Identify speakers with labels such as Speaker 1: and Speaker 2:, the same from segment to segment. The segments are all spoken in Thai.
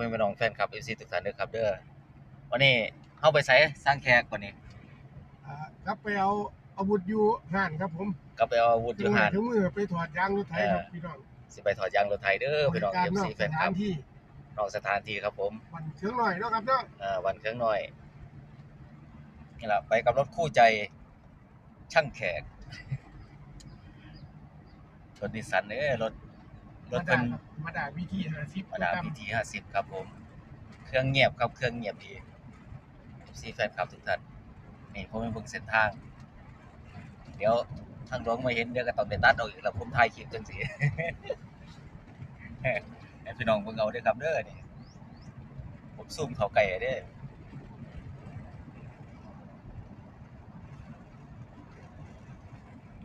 Speaker 1: พ่อแม่พี่น้องแฟนคลับ FC ทุกท่านเด้อครับเด้อวันนี้เฮาไปไสสร้างแขกวันนี้
Speaker 2: อ่าครับไปเอาอาวุธอยู่ห้านครับผม
Speaker 1: ก็ไปเอาอาวุธอ
Speaker 2: ถึ
Speaker 1: ยู่
Speaker 2: ง
Speaker 1: หาน
Speaker 2: ถึงมือไปถอดยางรถไถครับ
Speaker 1: เออ
Speaker 2: พี่น้อง
Speaker 1: สิไปถอดยางรถไถเด้อพี่น้อง
Speaker 2: การนอ
Speaker 1: FC
Speaker 2: ก
Speaker 1: แฟ
Speaker 2: ส
Speaker 1: นค
Speaker 2: ถา
Speaker 1: ลับ
Speaker 2: นที่
Speaker 1: นอกสถานที่ครับผม
Speaker 2: วันเชิงหน่อยเนาะครับเนาะ
Speaker 1: อ่าวันเครื่องน้อยนี่ล่ะไปกับรถคู่ใจช่างแขกรถนิสสันเด้อรถ รถ
Speaker 2: มา
Speaker 1: เพิ่
Speaker 2: ด่านครับมาด่าวิธีหาซิป
Speaker 1: มาดามพีทีห้าสิบครับผม เครื่องเงียบครับ เครื่องเงียบดีซีแฟนคลับทุกท่านนี่ผมเป็นเบิ่งเส้นทาง เดี๋ยวทางหลวงมาเห็นเดี๋ยวก็ต้องได้ตัดออกอีกแล้วผมถ่ายคลิปจังสิให้พี่น้องเบิ่งเอาเด้อครับเด้อนี่ผมซูมเขาไก่เด้อ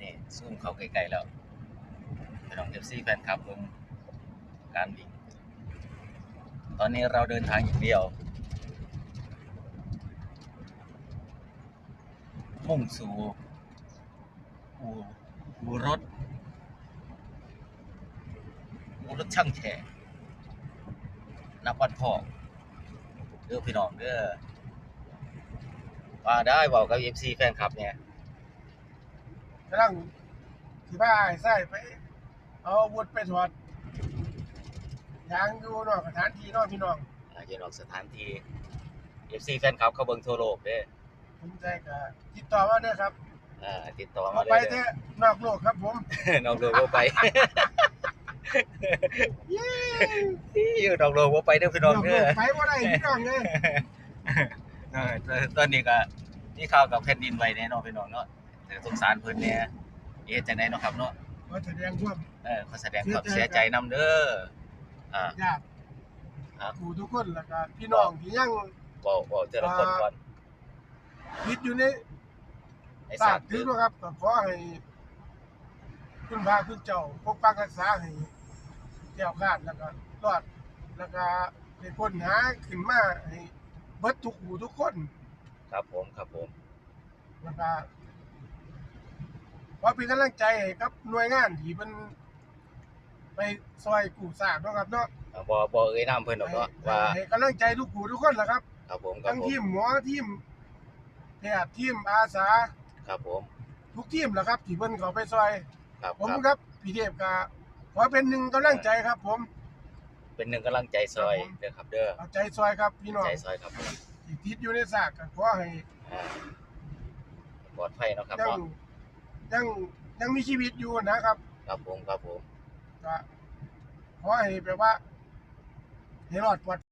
Speaker 1: นี่ซูมเขาไกลๆแล้ว พี่น้อง FC แฟนคลับเบิ่งการวิ่งตอนนี้เราเดินทางอย่างเดียว มุ่งสู่อู่อู่รถอู่รถช่างแขกนับวันพอกเด้อพี่น้องเด้อว่าได้บอกกับ FC แฟนคลับเนี่ย
Speaker 2: กำลังที่บ้าไอ้ไส้ไป เอาอาวุธไปถอดยางอยู่เนาะสถานที่เนาะพี่น้อง
Speaker 1: อาจจะนอกสถานที่ FC แฟนคลับเขาเบิ่งทั่วโลกเด้อ
Speaker 2: ผมใจกับติดต่อมาเด้อครับ
Speaker 1: อ่าติดต่อมา
Speaker 2: เอา
Speaker 1: เล
Speaker 2: ไป
Speaker 1: ย
Speaker 2: เถ
Speaker 1: เด้อ
Speaker 2: อะนอกโลกครับผม
Speaker 1: นอกโลกบ่ไปอยู่นอกโลกบ่ไปเด้อพี่น้อง
Speaker 2: นอกโล
Speaker 1: เด้อ
Speaker 2: กไปว่าได้พี่น้องเลย
Speaker 1: เออตตอนนี้ก็นี่ข่าวกับแผ่นดินไหวแน่เนอนพี่น้องเนาะแต่สงสารเพิ่นเนี่ยเฮ็ดจังไดเนาะครับเนาะ
Speaker 2: ข อแสดงความ
Speaker 1: เออขอแสดงความเสียใจนํเด้ออ่า
Speaker 2: ญาติ
Speaker 1: ครับ
Speaker 2: ผู้ทุกคนแล้วก็พี่น้องที่ยัง
Speaker 1: เว้าเว้าแต่ละคนก่อน
Speaker 2: คิดอยู่ใน
Speaker 1: ไอ้
Speaker 2: ศา
Speaker 1: สา
Speaker 2: ส
Speaker 1: ด
Speaker 2: ตร์ถือนะครับก็ขอให้คุณพระคุณเจ้าปกปักรักษาให้แก้วคลาดแล้วก็รอดแล้วก็ให้คนหาขึ้นมาให้เบิดทุกหูทุกคน
Speaker 1: ครับผมครับผม
Speaker 2: แล้วก็ ขอเป็นกำลังใจให้กับหน่วยงานที่มันไปซอยกู้ซากเนาะครับเนาะ
Speaker 1: อ่าบ่บ่เอ่ยนามเพิ่นดอกเนาะว่า
Speaker 2: ให้กำลังใจทุกหูทุกคนแหละครับ
Speaker 1: ครับผมครับ
Speaker 2: ทั้ง
Speaker 1: ผม
Speaker 2: ทีมหมอทีมแพทย์ทีมอาสา
Speaker 1: ครับผม
Speaker 2: ทุกทีมแหละครับ ที่เพิ่นเขาไปซอย
Speaker 1: ครับ
Speaker 2: ผม
Speaker 1: ครับ
Speaker 2: ครับพี่เทพก็ขอเป็นหนึ่งกำลังใจครับ ผม
Speaker 1: เป็นหนึ่งกำลังใจซอยเด้อครับเด้อ
Speaker 2: เอาใจซอยครับพี่น้อง
Speaker 1: ใจซอยครับผม
Speaker 2: ที่ติดอยู่ในซากก็ขอให้
Speaker 1: อ่าปลอดภัยเนาะครับ
Speaker 2: ยัง
Speaker 1: เนาะ
Speaker 2: ยังยังมีชีวิตอยู่นะครับ
Speaker 1: ครับผมครับผม
Speaker 2: ก็ขอให้แบบว่า ให้รอดปลอด